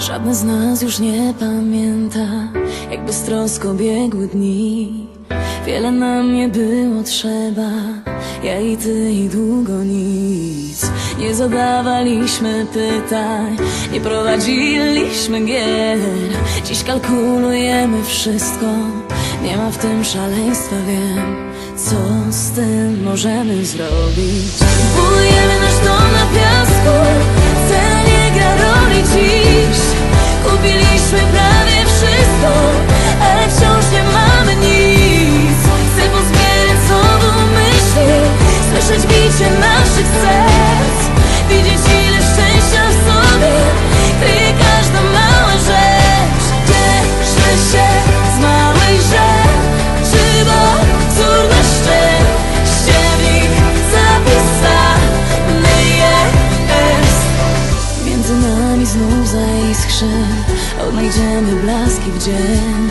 Żadne z nas już nie pamięta, jak beztrosko biegły dni. Wiele nam nie było trzeba, ja i ty i długo nic. Nie zadawaliśmy pytań, nie prowadziliśmy gier. Dziś kalkulujemy wszystko, nie ma w tym szaleństwa, wiem. Co z tym możemy zrobić? Budujemy nasz dom na piasku, Kupiliśmy prawie wszystko, ale wciąż nie mamy nic. Chcę pozbierać znowu myśli, słyszeć bicie naszych serc, zaiskrzy Odnajdziemy blaski w dzień.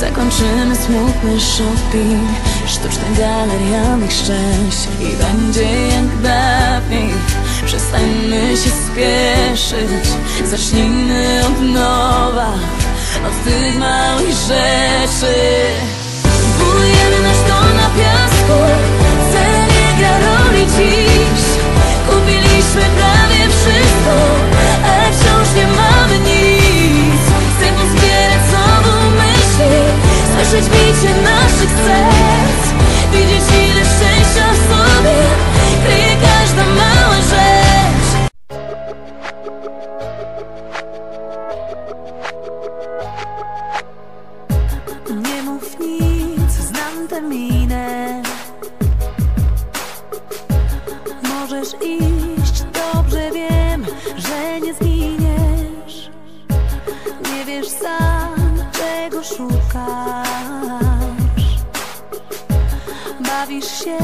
Zakończymy smutny shopping. Sztuczny galerianych szczęść. I będzie jak dawniej. Przestańmy się spieszyć. Zacznijmy od nowa. Od tych małych rzeczy Nie mów nic, znam tę minę. Możesz iść, dobrze wiem, że nie zginiesz. Nie wiesz sam, czego szukasz. Bawisz się,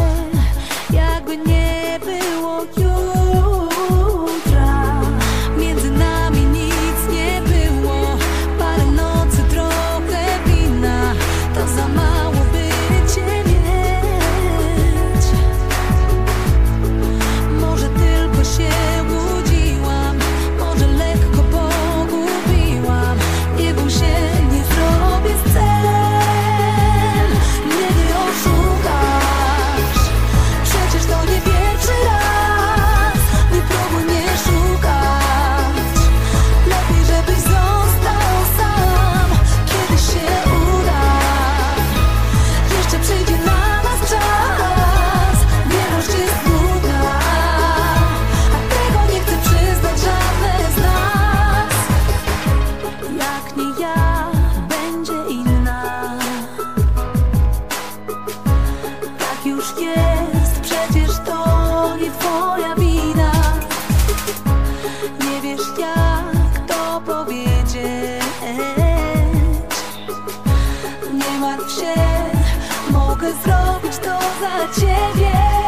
się. Mogę zrobić to za ciebie.